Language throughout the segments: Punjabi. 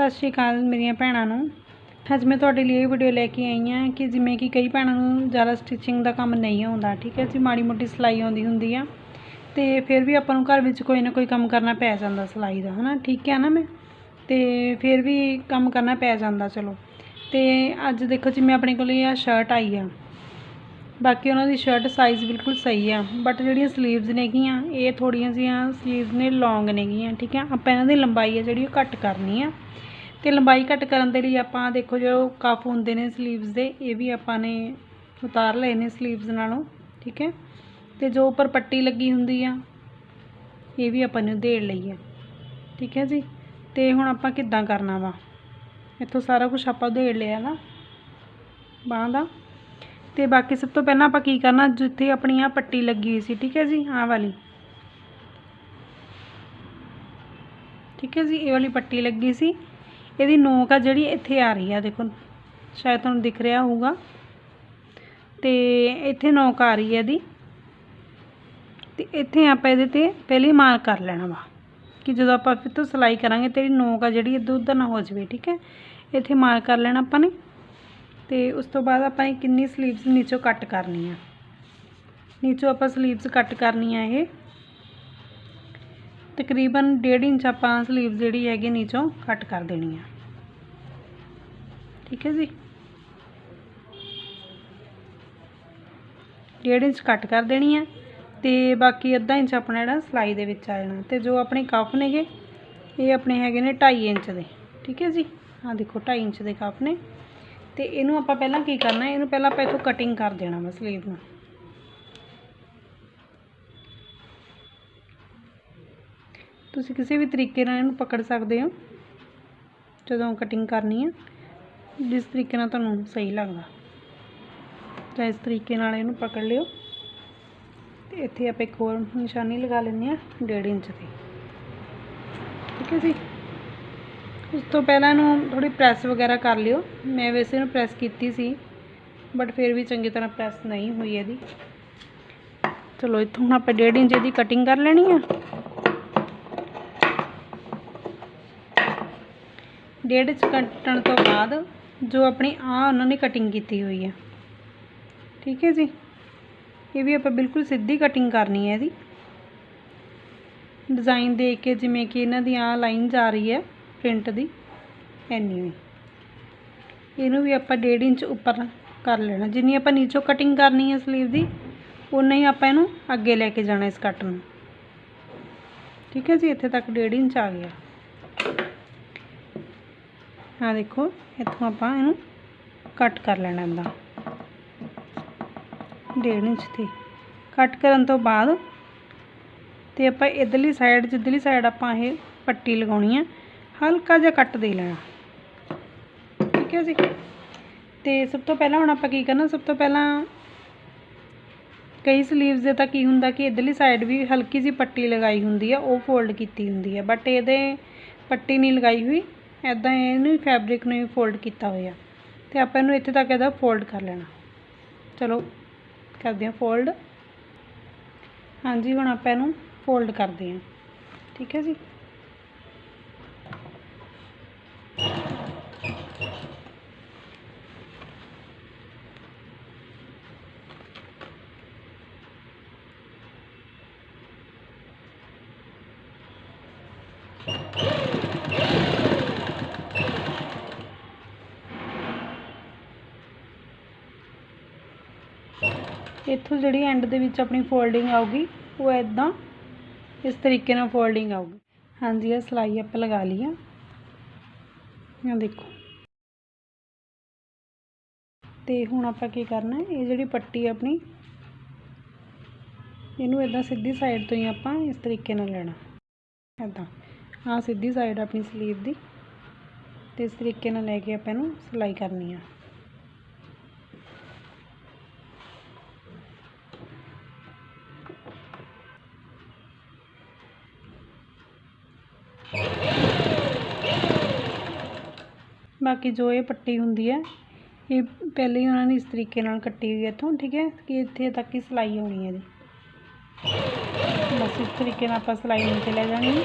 ਸਤਿ ਸ਼੍ਰੀ ਅਕਾਲ ਮੇਰੀਆਂ ਭੈਣਾਂ ਨੂੰ। ਅੱਜ ਮੈਂ ਤੁਹਾਡੇ ਲਈ ਇਹ ਵੀਡੀਓ ਲੈ ਕੇ ਆਈ ਹਾਂ ਕਿ ਜਿਵੇਂ ਕਿ ਕਈ ਭੈਣਾਂ ਨੂੰ ਜ਼ਿਆਦਾ ਸਟਿਚਿੰਗ ਦਾ ਕੰਮ ਨਹੀਂ ਆਉਂਦਾ, ਠੀਕ ਹੈ ਜੀ? ਮਾੜੀ ਮੋਟੀ ਸਿਲਾਈ ਆਉਂਦੀ ਹੁੰਦੀ ਆ ਤੇ ਫਿਰ ਵੀ ਆਪਾਂ ਨੂੰ ਘਰ ਵਿੱਚ ਕੋਈ ਨਾ ਕੋਈ ਕੰਮ ਕਰਨਾ ਪੈ ਜਾਂਦਾ ਸਿਲਾਈ ਦਾ, ਹਨਾ? ਠੀਕ ਹੈ ਨਾ ਮੈਂ? ਤੇ ਫਿਰ ਵੀ ਕੰਮ ਕਰਨਾ ਪੈ ਜਾਂਦਾ, ਚਲੋ। ਤੇ ਅੱਜ ਦੇਖੋ ਜਿਵੇਂ ਆਪਣੇ ਕੋਲ ਇਹ ਸ਼ਰਟ ਆਈ ਆ। ਬਾਕੀ ਉਹਨਾਂ ਦੀ ਸ਼ਰਟ ਸਾਈਜ਼ ਬਿਲਕੁਲ ਸਹੀ ਆ ਬਟ ਜਿਹੜੀਆਂ ਸਲੀਵਸ ਨੇਗੀਆਂ, ਇਹ ਥੋੜੀਆਂ ਜਿਹੀਆਂ ਸਲੀਵਸ ਨੇ ਲੌਂਗ ਨੇਗੀਆਂ, ਠੀਕ ਆ ਆਪਾਂ ਇਹਨਾਂ ਦੀ ਲੰਬਾਈ ਆ ਜਿਹੜੀ ਉਹ ਘੱਟ ਕਰਨੀ ਆ। ਤੇ ਲੰਬਾਈ ਘੱਟ ਕਰਨ ਦੇ ਲਈ ਆਪਾਂ ਦੇਖੋ ਜੋ ਕਫ ਹੁੰਦੇ ਨੇ ਸਲੀਵਸ ਦੇ, ਇਹ ਵੀ ਆਪਾਂ ਨੇ ਉਤਾਰ ਲਏ ਨੇ ਸਲੀਵਸ ਨਾਲੋਂ, ਠੀਕ ਹੈ? ਤੇ ਜੋ ਉੱਪਰ ਪੱਟੀ ਲੱਗੀ ਹੁੰਦੀ ਆ, ਇਹ ਵੀ ਆਪਾਂ ਨੇ ਉਧੇੜ ਲਈ ਆ, ਠੀਕ ਹੈ ਜੀ? ਤੇ ਹੁਣ ਆਪਾਂ ਕਿੱਦਾਂ ਕਰਨਾ ਵਾ? ਇੱਥੋਂ ਸਾਰਾ ਕੁਝ ਆਪਾਂ ਉਧੇੜ ਲਿਆ ਨਾ, ਬਾਂਹ ਦਾ। ਤੇ ਬਾਕੀ ਸਭ ਤੋਂ ਪਹਿਲਾਂ ਆਪਾਂ ਕੀ ਕਰਨਾ, ਜਿੱਥੇ ਆਪਣੀ ਆ ਪੱਟੀ ਲੱਗੀ ਹੋਈ ਸੀ, ਠੀਕ ਹੈ ਜੀ? ਆਹ ਵਾਲੀ। ਠੀਕ ਹੈ ਜੀ? ਇਹ ਵਾਲੀ ਪੱਟੀ ਲੱਗੀ ਸੀ। ਇਹਦੀ ਨੋਕ ਆ ਜਿਹੜੀ ਇੱਥੇ ਆ ਰਹੀ ਆ, ਦੇਖੋ, ਸ਼ਾਇਦ ਤੁਹਾਨੂੰ ਦਿਖ ਰਿਹਾ ਹੋਊਗਾ। ਤੇ ਇੱਥੇ ਨੋਕ ਆ ਰਹੀ ਹੈ ਇਹਦੀ। ਤੇ ਇੱਥੇ ਆਪਾਂ ਇਹਦੇ ਤੇ ਪਹਿਲੇ ਮਾਰਕ ਕਰ ਲੈਣਾ ਵਾ, ਕਿ ਜਦੋਂ ਆਪਾਂ ਫਿਰ ਤੋਂ ਸਿਲਾਈ ਕਰਾਂਗੇ, ਤੇਰੀ ਨੋਕ ਆ ਜਿਹੜੀ ਇੱਧਰ ਉੱਧਰ ਨਾ ਹੋ ਜਾਵੇ, ਠੀਕ ਹੈ? ਇੱਥੇ ਮਾਰਕ ਕਰ ਲੈਣਾ ਆਪਾਂ ਨੇ। ਤੇ ਉਸ ਤੋਂ ਬਾਅਦ ਆਪਾਂ ਨੇ ਕਿੰਨੀ ਸਲੀਵਸ ਨੀਚੋਂ ਕੱਟ ਕਰਨੀ ਆ। ਨੀਚੋਂ ਆਪਾਂ ਸਲੀਵਸ ਕੱਟ ਕਰਨੀ ਆ ਇਹ। ਤਕਰੀਬਨ 1.5 ਇੰਚ ਆਪਾਂ ਸਲੀਵ ਜਿਹੜੀ ਹੈਗੀ ਨੀਚੋਂ ਕੱਟ ਕਰ ਦੇਣੀ ਆ। ਠੀਕ ਹੈ ਜੀ? 1.5 ਇੰਚ ਕੱਟ ਕਰ ਦੇਣੀ ਆ ਤੇ ਬਾਕੀ ਅੱਧਾ ਇੰਚ ਆਪਣਾ ਜਿਹੜਾ ਸਿਲਾਈ ਦੇ ਵਿੱਚ ਆ ਜਾਣਾ ਤੇ ਜੋ ਆਪਣੇ ਕੱਫ ਨੇਗੇ ਇਹ ਆਪਣੇ ਹੈਗੇ ਨੇ 2.5 ਇੰਚ ਦੇ। ਠੀਕ ਹੈ ਜੀ? ਆਹ ਦੇਖੋ 2.5 ਇੰਚ ਦੇ ਕੱਫ ਨੇ ਤੇ ਇਹਨੂੰ ਆਪਾਂ ਪਹਿਲਾਂ ਕੀ ਕਰਨਾ, ਇਹਨੂੰ ਪਹਿਲਾਂ ਆਪਾਂ ਇੱਥੋਂ ਕਟਿੰਗ ਕਰ ਦੇਣਾ ਵਾ ਸਲੀਵ ਨੂੰ। ਤੁਸੀਂ ਕਿਸੇ ਵੀ ਤਰੀਕੇ ਨਾਲ ਇਹਨੂੰ ਪਕੜ ਸਕਦੇ ਹੋ। ਜਦੋਂ ਕਟਿੰਗ ਕਰਨੀ ਹੈ, ਜਿਸ ਤਰੀਕੇ ਨਾਲ ਤੁਹਾਨੂੰ ਸਹੀ ਲੱਗਦਾ। ਤਾਂ ਇਸ ਤਰੀਕੇ ਨਾਲ ਇਹਨੂੰ ਪਕੜ ਲਿਓ। ਤੇ ਇੱਥੇ ਆਪਾਂ ਇੱਕ ਹੋਰ ਨਿਸ਼ਾਨੀ ਲਗਾ ਲੈਂਦੇ ਆ 1.5 ਇੰਚ ਦੀ। ਠੀਕ ਹੈ ਜੀ? ਉਸ ਤੋਂ ਪਹਿਲਾਂ ਇਹਨੂੰ ਥੋੜੀ ਪ੍ਰੈਸ ਵਗੈਰਾ ਕਰ ਲਿਓ। ਮੈਂ ਵੈਸੇ ਇਹਨੂੰ ਪ੍ਰੈਸ ਕੀਤੀ ਸੀ ਬਟ ਫਿਰ ਵੀ ਚੰਗੀ ਤਰ੍ਹਾਂ ਪ੍ਰੈਸ ਨਹੀਂ ਹੋਈ ਇਹਦੀ। ਚਲੋ, ਇੱਥੋਂ ਹੁਣ ਆਪਾਂ 1.5 ਇੰਚ ਦੀ ਕਟਿੰਗ ਕਰ ਲੈਣੀ ਆ। ਡੇਢ ਇੰਚ ਕੱਟਣ ਤੋਂ ਬਾਅਦ ਜੋ ਆਪਣੀ ਆ ਉਹਨਾਂ ਨੇ ਕਟਿੰਗ ਕੀਤੀ ਹੋਈ ਹੈ। ਠੀਕ ਹੈ ਜੀ? ਇਹ ਵੀ ਆਪਾਂ ਬਿਲਕੁਲ ਸਿੱਧੀ ਕਟਿੰਗ ਕਰਨੀ ਹੈ ਇਹਦੀ ਡਿਜ਼ਾਈਨ ਦੇਖ ਕੇ ਜਿਵੇਂ ਕਿ ਇਹਨਾਂ ਦੀ ਆ ਲਾਈਨ ਜਾ ਰਹੀ ਹੈ ਪ੍ਰਿੰਟ ਦੀ ਐਨੀ ਵੀ ਇਹਨੂੰ ਵੀ ਆਪਾਂ 1.5 ਇੰਚ ਉੱਪਰ ਕਰ ਲੈਣਾ। ਜਿੰਨੀ ਆਪਾਂ ਨੀਚੋਂ ਕਟਿੰਗ ਕਰਨੀ ਹੈ ਸਲੀਵ ਦੀ ਉਨਾ ਹੀ ਆਪਾਂ ਇਹਨੂੰ ਅੱਗੇ ਲੈ ਕੇ ਜਾਣਾ ਇਸ ਕੱਟ ਨੂੰ। ਠੀਕ ਹੈ ਜੀ? ਇੱਥੇ ਤੱਕ 1.5 ਇੰਚ ਆ ਗਿਆ। ਆ ਦੇਖੋ, ਇੱਥੋਂ ਆਪਾਂ ਇਹਨੂੰ ਕੱਟ ਕਰ ਲੈਣਾ ਇਹਦਾ। 1.5 ਇੰਚ ਤੇ। ਕੱਟ ਕਰਨ ਤੋਂ ਬਾਅਦ ਤੇ ਆਪਾਂ ਇਧਰਲੀ ਸਾਈਡ ਜਿੱਧਰਲੀ ਸਾਈਡ ਆਪਾਂ ਇਹ ਪੱਟੀ ਲਗਾਉਣੀ ਆ, ਹਲਕਾ ਜਿਹਾ ਕੱਟ ਦੇ ਲੈਣਾ। ਠੀਕ ਹੈ ਜੀ? ਤੇ ਸਭ ਤੋਂ ਪਹਿਲਾਂ ਹੁਣ ਆਪਾਂ ਕੀ ਕਰਨਾ, ਸਭ ਤੋਂ ਪਹਿਲਾਂ ਕਈ ਸਲੀਵਸ ਦੇ ਤਾਂ ਕੀ ਹੁੰਦਾ ਕਿ ਇਧਰਲੀ ਸਾਈਡ ਵੀ ਹਲਕੀ ਜਿਹੀ ਪੱਟੀ ਲਗਾਈ ਹੁੰਦੀ ਆ, ਉਹ ਫੋਲਡ ਕੀਤੀ ਹੁੰਦੀ ਆ ਬਟ ਇਹਦੇ ਪੱਟੀ ਨਹੀਂ ਲਗਾਈ ਹੋਈ। ਐਦਾਂ ਇਹਨੂੰ ਫੈਬਰਿਕ ਨੂੰ ਫੋਲਡ ਕੀਤਾ ਹੋਇਆ। ਤੇ ਆਪਾਂ ਇਹਨੂੰ ਇੱਥੇ ਤੱਕ ਇਹਦਾ ਫੋਲਡ ਕਰ ਲੈਣਾ। ਚਲੋ, ਕਰਦੇ ਹਾਂ ਫੋਲਡ ਹਾਂਜੀ, ਹੁਣ ਆਪਾਂ ਇਹਨੂੰ ਫੋਲਡ ਕਰਦੇ ਹਾਂ। ਠੀਕ ਹੈ ਜੀ? ਇੱਥੋਂ ਜਿਹੜੀ ਐਂਡ ਦੇ ਵਿੱਚ ਆਪਣੀ ਫੋਲਡਿੰਗ ਆਊਗੀ, ਉਹ ਐਦਾਂ ਇਸ ਤਰੀਕੇ ਨਾਲ ਫੋਲਡਿੰਗ ਆਊਗੀ। ਹਾਂਜੀ ਇਹ ਸਿਲਾਈ ਆਪਾਂ ਲਗਾ ਲਈ ਆ। ਇਹ ਦੇਖੋ। ਤੇ ਹੁਣ ਆਪਾਂ ਕੀ ਕਰਨਾ, ਇਹ ਜਿਹੜੀ ਪੱਟੀ ਆਪਣੀ, ਇਹਨੂੰ ਇਦਾਂ ਸਿੱਧੀ ਸਾਈਡ ਤੋਂ ਹੀ ਆਪਾਂ ਇਸ ਤਰੀਕੇ ਨਾਲ ਲੈਣਾ। ਇਦਾਂ ਆਹ ਸਿੱਧੀ ਸਾਈਡ ਆਪਣੀ ਸਲੀਵ ਦੀ, ਤੇ ਇਸ ਤਰੀਕੇ ਨਾਲ ਲੈ ਕੇ ਆਪਾਂ ਇਹਨੂੰ ਸਿਲਾਈ ਕਰਨੀ ਆ। ਬਾਕੀ ਜੋ ਇਹ ਪੱਟੀ ਹੁੰਦੀ ਹੈ, ਇਹ ਪਹਿਲੇ ਹੀ ਉਹਨਾਂ ਨੇ ਇਸ ਤਰੀਕੇ ਨਾਲ ਕੱਟੀ ਹੋਈ ਹੈ ਇੱਥੋਂ, ਠੀਕ ਹੈ? ਕਿ ਇੱਥੇ ਤੱਕ ਹੀ ਸਿਲਾਈ ਹੋਣੀ ਹੈ ਇਹਦੀ। ਬਸ ਇਸ ਤਰੀਕੇ ਨਾਲ ਆਪਾਂ ਸਿਲਾਈ ਨੀਚੇ ਲੈ ਜਾਣੀ ਹੈ।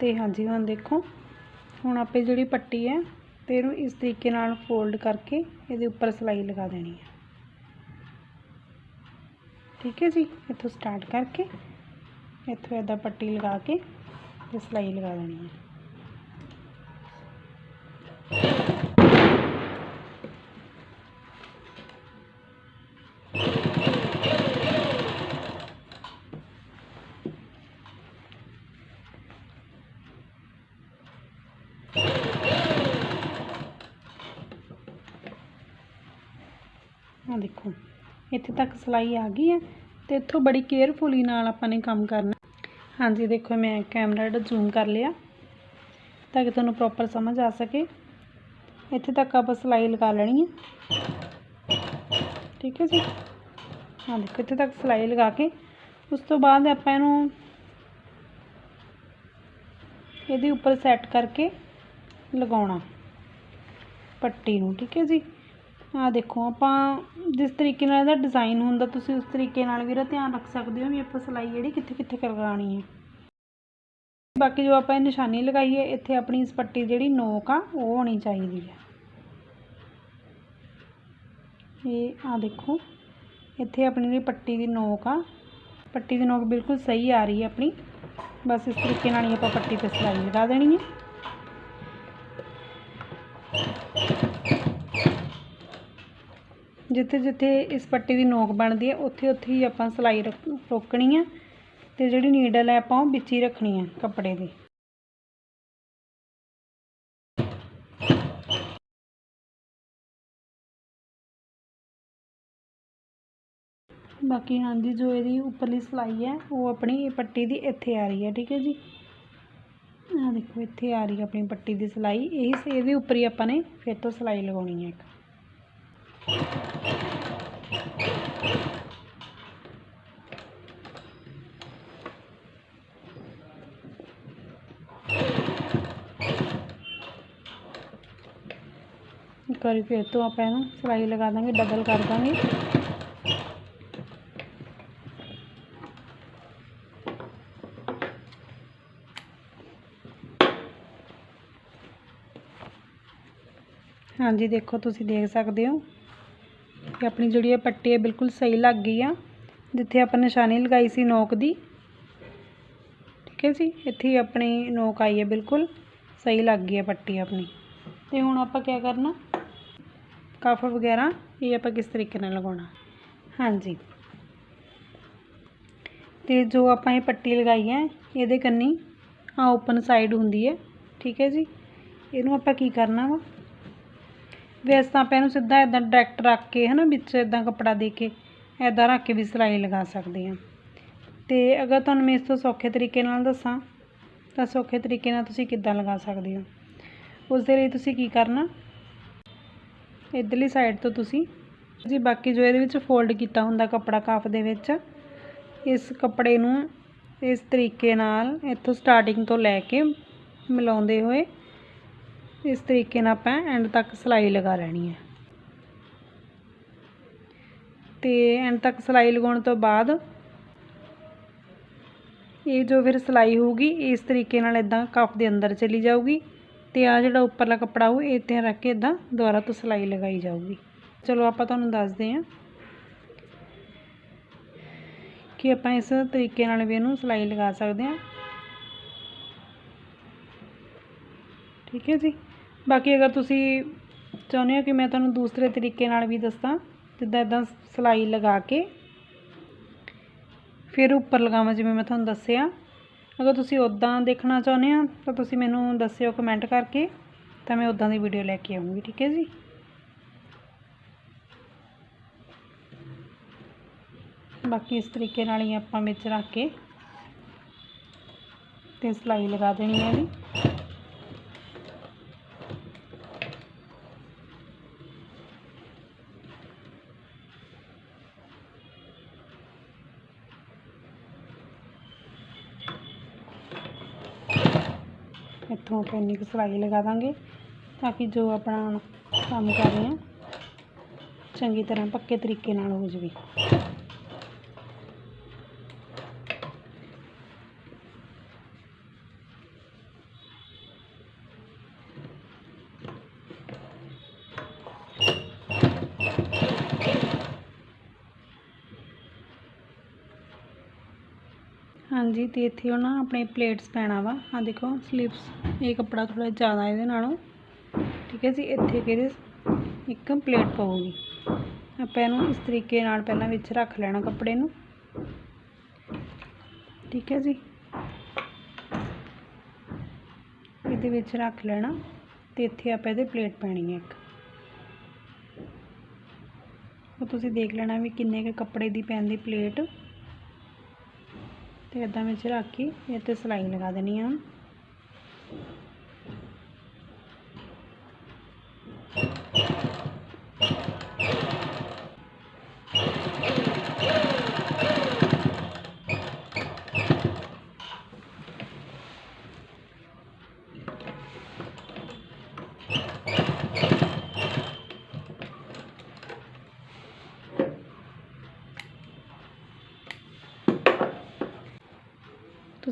ਤੇ ਹਾਂਜੀ, ਹੁਣ ਦੇਖੋ, ਹੁਣ ਆਪੇ ਜਿਹੜੀ ਪੱਟੀ ਹੈ, ਤੇ ਇਹਨੂੰ ਇਸ ਤਰੀਕੇ ਨਾਲ ਫੋਲਡ ਕਰਕੇ ਇਹਦੇ ਉੱਪਰ ਸਿਲਾਈ ਲਗਾ ਦੇਣੀ ਹੈ। ਠੀਕ ਹੈ ਜੀ? ਇੱਥੋਂ ਸਟਾਰਟ ਕਰਕੇ, ਇੱਥੋਂ ਇੱਦਾਂ ਪੱਟੀ ਲਗਾ ਕੇ ਤੇ ਸਿਲਾਈ ਲਗਾ ਦੇਣੀ ਹੈ ਆ ਦੇਖੋ ਇੱਥੇ ਤੱਕ ਸਿਲਾਈ ਆ ਗਈ ਹੈ ਤੇ ਇੱਥੋਂ ਬੜੀ ਕੇਅਰਫੁਲੀ ਨਾਲ ਆਪਾਂ ਨੇ ਕੰਮ ਕਰਨਾ ਹਾਂਜੀ, ਦੇਖੋ, ਮੈਂ ਕੈਮਰਾ ਦਾ ਜ਼ੂਮ ਕਰ ਲਿਆ ਤਾਂ ਕਿ ਤੁਹਾਨੂੰ ਪ੍ਰੋਪਰ ਸਮਝ ਆ ਸਕੇ। ਇੱਥੇ ਤੱਕ ਆਪਾਂ ਸਿਲਾਈ ਲਗਾ ਲੈਣੀ ਹੈ। ਠੀਕ ਹੈ ਜੀ? ਹਾਂ, ਦੇਖੋ, ਇੱਥੇ ਤੱਕ ਸਿਲਾਈ ਲਗਾ ਕੇ ਉਸ ਤੋਂ ਬਾਅਦ ਆਪਾਂ ਇਹਨੂੰ ਇਹਦੇ ਉੱਪਰ ਸੈੱਟ ਕਰਕੇ ਲਗਾਉਣਾ, ਪੱਟੀ ਨੂੰ। ਠੀਕ ਹੈ ਜੀ? ਆ ਦੇਖੋ, ਆਪਾਂ ਜਿਸ ਤਰੀਕੇ ਨਾਲ ਇਹਦਾ ਡਿਜ਼ਾਈਨ ਹੁੰਦਾ, ਤੁਸੀਂ ਉਸ ਤਰੀਕੇ ਨਾਲ ਵੀ ਇਹਦਾ ਧਿਆਨ ਰੱਖ ਸਕਦੇ ਹੋ ਵੀ ਆਪਾਂ ਸਿਲਾਈ ਜਿਹੜੀ ਕਿੱਥੇ ਕਿੱਥੇ ਕਰਵਾਉਣੀ ਹੈ। ਬਾਕੀ ਜੋ ਆਪਾਂ ਇਹ ਨਿਸ਼ਾਨੀ ਲਗਾਈ ਹੈ, ਇੱਥੇ ਆਪਣੀ ਇਸ ਪੱਟੀ ਜਿਹੜੀ ਨੋਕ ਆ, ਉਹ ਹੋਣੀ ਚਾਹੀਦੀ ਹੈ। ਇਹ ਆ ਦੇਖੋ, ਇੱਥੇ ਆਪਣੀ ਜਿਹੜੀ ਪੱਟੀ ਦੀ ਨੋਕ ਆ, ਪੱਟੀ ਦੀ ਨੋਕ ਬਿਲਕੁਲ ਸਹੀ ਆ ਰਹੀ ਹੈ ਆਪਣੀ। ਬਸ ਇਸ ਤਰੀਕੇ ਨਾਲ ਹੀ ਆਪਾਂ ਪੱਟੀ ਤੇ ਸਿਲਾਈ ਲਗਾ ਦੇਣੀ ਹੈ। ਜਿੱਥੇ ਜਿੱਥੇ ਇਸ ਪੱਟੀ ਦੀ ਨੋਕ ਬਣਦੀ ਹੈ, ਉੱਥੇ ਉੱਥੇ ਹੀ ਆਪਾਂ ਸਿਲਾਈ ਰੱਖ ਰੋਕਣੀ ਹੈ ਤੇ ਜਿਹੜੀ ਨੀਡਲ ਹੈ ਆਪਾਂ ਉਹ ਵਿੱਚ ਹੀ ਰੱਖਣੀ ਹੈ ਕੱਪੜੇ ਦੀ। ਬਾਕੀ ਹਾਂਜੀ, ਜੋ ਇਹਦੀ ਉੱਪਰਲੀ ਸਿਲਾਈ ਹੈ, ਉਹ ਆਪਣੀ ਇਹ ਪੱਟੀ ਦੀ ਇੱਥੇ ਆ ਰਹੀ ਹੈ, ਠੀਕ ਹੈ ਜੀ। ਆ ਦੇਖੋ, ਇੱਥੇ ਆ ਰਹੀ ਹੈ ਆਪਣੀ ਪੱਟੀ ਦੀ ਸਿਲਾਈ। ਇਹੀ ਇਹਦੇ ਉੱਪਰ ਹੀ ਆਪਾਂ ਨੇ ਫਿਰ ਤੋਂ ਸਿਲਾਈ ਲਗਾਉਣੀ ਹੈ ਇੱਕ। ਇੱਕ ਵਾਰੀ ਫਿਰ ਤੋਂ ਆਪਾਂ ਇਹਨੂੰ ਸਿਲਾਈ ਲਗਾ ਦਾਂਗੇ ਡਬਲ ਕਰ ਦਾਂਗੇ ਹਾਂਜੀ ਦੇਖੋ ਤੁਸੀਂ ਦੇਖ ਸਕਦੇ ਹੋ ਕਿ ਆਪਣੀ ਜਿਹੜੀ ਇਹ ਪੱਟੀ ਹੈ ਬਿਲਕੁਲ ਸਹੀ ਲੱਗ ਗਈ ਆ, ਜਿੱਥੇ ਆਪਾਂ ਨਿਸ਼ਾਨੀ ਲਗਾਈ ਸੀ ਨੋਕ ਦੀ। ਠੀਕ ਹੈ ਜੀ, ਇੱਥੇ ਆਪਣੀ ਨੋਕ ਆਈ ਹੈ ਬਿਲਕੁਲ ਸਹੀ ਲੱਗ ਗਈ ਹੈ ਪੱਟੀ ਆਪਣੀ। ਤੇ ਹੁਣ ਆਪਾਂ ਕੀ ਕਰਨਾ? ਕਫ ਵਗੈਰਾ, ਇਹ ਆਪਾਂ ਕਿਸ ਤਰੀਕੇ ਨਾਲ ਲਗਾਉਣਾ? ਹਾਂਜੀ। ਤੇ ਜੋ ਆਪਾਂ ਇਹ ਪੱਟੀ ਲਗਾਈ ਹੈ, ਇਹਦੇ ਕੰਨੀ ਆ ਓਪਨ ਸਾਈਡ ਹੁੰਦੀ ਹੈ। ਠੀਕ ਹੈ ਜੀ, ਇਹਨੂੰ ਆਪਾਂ ਕੀ ਕਰਨਾ ਵਾ? ਵੈਸੇ ਤਾਂ ਆਪਾਂ ਇਹਨੂੰ ਸਿੱਧਾ ਇਦਾਂ ਡਾਇਰੈਕਟ ਰੱਖ ਕੇ ਹੈ ਨਾ ਵਿੱਚ ਇਦਾਂ ਕੱਪੜਾ ਦੇ ਕੇ ਇਦਾਂ ਰੱਖ ਕੇ ਵੀ ਸਿਲਾਈ ਲਗਾ ਸਕਦੇ ਹਾਂ। ਤੇ ਅਗਰ ਤੁਹਾਨੂੰ ਮੈਂ ਇਸ ਤੋਂ ਸੌਖੇ ਤਰੀਕੇ ਨਾਲ ਦੱਸਾਂ, ਤਾਂ ਸੌਖੇ ਤਰੀਕੇ ਨਾਲ ਤੁਸੀਂ ਕਿੱਦਾਂ ਲਗਾ ਸਕਦੇ ਹੋ? ਉਸ ਦੇ ਲਈ ਤੁਸੀਂ ਕੀ ਕਰਨਾ? ਇਧਰਲੀ ਸਾਈਡ ਤੋਂ ਤੁਸੀਂ, ਜੀ ਬਾਕੀ ਜੋ ਇਹਦੇ ਵਿੱਚ ਫੋਲਡ ਕੀਤਾ ਹੁੰਦਾ ਕੱਪੜਾ ਕਾਫ ਦੇ ਵਿੱਚ, ਇਸ ਕੱਪੜੇ ਨੂੰ ਇਸ ਤਰੀਕੇ ਨਾਲ ਇੱਥੋਂ ਸਟਾਰਟਿੰਗ ਤੋਂ ਲੈ ਕੇ ਮਿਲਾਉਂਦੇ ਹੋਏ ਇਸ ਤਰੀਕੇ ਨਾਲ ਆਪਾਂ ਐਂਡ ਤੱਕ ਸਿਲਾਈ ਲਗਾ ਲੈਣੀ ਹੈ। ਤੇ ਐਂਡ ਤੱਕ ਸਿਲਾਈ ਲਗਾਉਣ ਤੋਂ ਬਾਅਦ ਇਹ ਜੋ ਫਿਰ ਸਿਲਾਈ ਹੋਊਗੀ, ਇਸ ਤਰੀਕੇ ਨਾਲ ਇਦਾਂ ਕਫ ਦੇ ਅੰਦਰ ਚਲੀ ਜਾਊਗੀ ਤੇ ਆ ਜਿਹੜਾ ਉੱਪਰਲਾ ਕੱਪੜਾ ਉਹ ਇਹ ਤੇ ਰੱਖ ਕੇ ਇਦਾਂ ਦੁਬਾਰਾ ਤੋਂ ਸਿਲਾਈ ਲਗਾਈ ਜਾਊਗੀ। ਚਲੋ ਆਪਾਂ ਤੁਹਾਨੂੰ ਦੱਸਦੇ ਹਾਂ ਕਿ ਆਪਾਂ ਇਸ ਤਰੀਕੇ ਨਾਲ ਵੀ ਇਹਨੂੰ ਸਿਲਾਈ ਲਗਾ ਸਕਦੇ ਹਾਂ। ਠੀਕ ਹੈ ਜੀ। ਬਾਕੀ ਅਗਰ ਤੁਸੀਂ ਚਾਹੁੰਦੇ ਹੋ ਕਿ ਮੈਂ ਤੁਹਾਨੂੰ ਦੂਸਰੇ ਤਰੀਕੇ ਨਾਲ ਵੀ ਦੱਸਾਂ, ਜਿੱਦਾਂ ਇਦਾਂ ਸਿਲਾਈ ਲਗਾ ਕੇ, ਫਿਰ ਉੱਪਰ ਲਗਾਵਾਂ ਜਿਵੇਂ ਮੈਂ ਤੁਹਾਨੂੰ ਦੱਸਿਆ। ਅਗਰ ਤੁਸੀਂ ਉਦਾਂ ਦੇਖਣਾ ਚਾਹੁੰਦੇ ਆ ਤਾਂ ਤੁਸੀਂ ਮੈਨੂੰ ਦੱਸਿਓ ਕਮੈਂਟ ਕਰਕੇ, ਤਾਂ ਮੈਂ ਉਦਾਂ ਦੀ ਵੀਡੀਓ ਲੈ ਕੇ ਆਉਂਗੀ ਠੀਕ ਹੈ ਜੀ? ਬਾਕੀ ਇਸ ਤਰੀਕੇ ਨਾਲ ਹੀ ਆਪਾਂ ਵਿੱਚ ਰੱਖ ਕੇ ਤੇ ਸਿਲਾਈ ਲਗਾ ਦੇਣੀ ਹੈ ਜੀ। ਇੱਥੋਂ ਆਪਾਂ ਇੰਨੀ ਕੁ ਸਿਲਾਈ ਲਗਾ ਦਾਂਗੇ ਤਾਂ ਕਿ ਜੋ ਆਪਣਾ ਕੰਮ ਕਰ ਰਹੇ ਹਾਂ ਚੰਗੀ ਤਰ੍ਹਾਂ ਪੱਕੇ ਤਰੀਕੇ ਨਾਲ ਹੋ ਜਾਵੇ। ਹਾਂਜੀ ਤੇ ਇੱਥੇ ਉਹ ਨਾ ਆਪਣੇ ਪਲੇਟਸ ਪੈਣਾ ਵਾ। ਆ ਦੇਖੋ ਸਲੀਵਸ ਇਹ ਕੱਪੜਾ ਥੋੜਾ ਜ਼ਿਆਦਾ ਇਹਦੇ ਨਾਲੋਂ। ਠੀਕ ਹੈ ਜੀ, ਇੱਥੇ ਕਿਹਦੇ ਇੱਕ ਪਲੇਟ ਪਊਗੀ। ਆਪਾਂ ਇਹਨੂੰ ਇਸ ਤਰੀਕੇ ਨਾਲ ਪਹਿਲਾਂ ਵਿੱਚ ਰੱਖ ਲੈਣਾ ਕੱਪੜੇ ਨੂੰ। ਠੀਕ ਹੈ ਜੀ। ਇਹਦੇ ਵਿੱਚ ਰੱਖ ਲੈਣਾ ਤੇ ਇੱਥੇ ਆਪਾਂ ਇਹਦੇ ਪਲੇਟ ਪੈਣੀ ਹੈ ਇੱਕ। ਉਹ ਤੁਸੀਂ ਦੇਖ ਲੈਣਾ ਵੀ ਕਿੰਨੇ ਕੁ ਕੱਪੜੇ ਦੀ ਪੈਂਦੀ ਪਲੇਟ ਤੇ ਇਦਾਂ ਵਿੱਚ ਰੱਖ ਕੇ ਇਹ ਤੇ ਸਿਲਾਈ ਲਗਾ ਦੇਣੀ ਆ।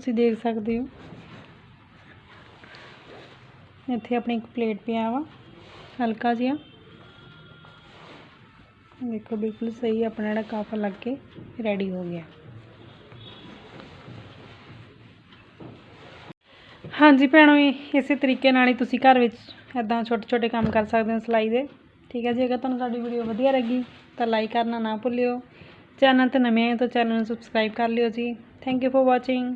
ਤੁਸੀਂ ਦੇਖ ਸਕਦੇ ਹੋ। ਇੱਥੇ ਆਪਣੀ ਇੱਕ ਪਲੇਟ ਪਿਆ ਵਾ, ਹਲਕਾ ਜਿਹਾ। ਦੇਖੋ, ਬਿਲਕੁਲ ਸਹੀ ਆਪਣਾ ਜਿਹੜਾ ਕਾਫਾ ਲੱਗ ਕੇ ਰੈਡੀ ਹੋ ਗਿਆ। ਹਾਂਜੀ ਭੈਣੋ ਇਹ ਇਸੇ ਤਰੀਕੇ ਨਾਲ ਹੀ ਤੁਸੀਂ ਘਰ ਵਿੱਚ ਇਦਾਂ ਛੋਟੇ ਛੋਟੇ ਕੰਮ ਕਰ ਸਕਦੇ ਹੋ ਸਿਲਾਈ ਦੇ। ਠੀਕ ਹੈ, ਜੀ ਅਗਰ ਤੁਹਾਨੂੰ ਸਾਡੀ ਵੀਡੀਓ ਵਧੀਆ ਲੱਗੀ, ਤਾਂ ਲਾਈਕ ਕਰਨਾ ਨਾ ਭੁੱਲਿਓ। ਚੈਨਲ ਤੇ ਨਵੇਂ ਆਏ ਤਾਂ ਚੈਨਲ ਨੂੰ ਸਬਸਕ੍ਰਾਈਬ ਕਰ ਲਿਓ ਜੀ। Thank you for watching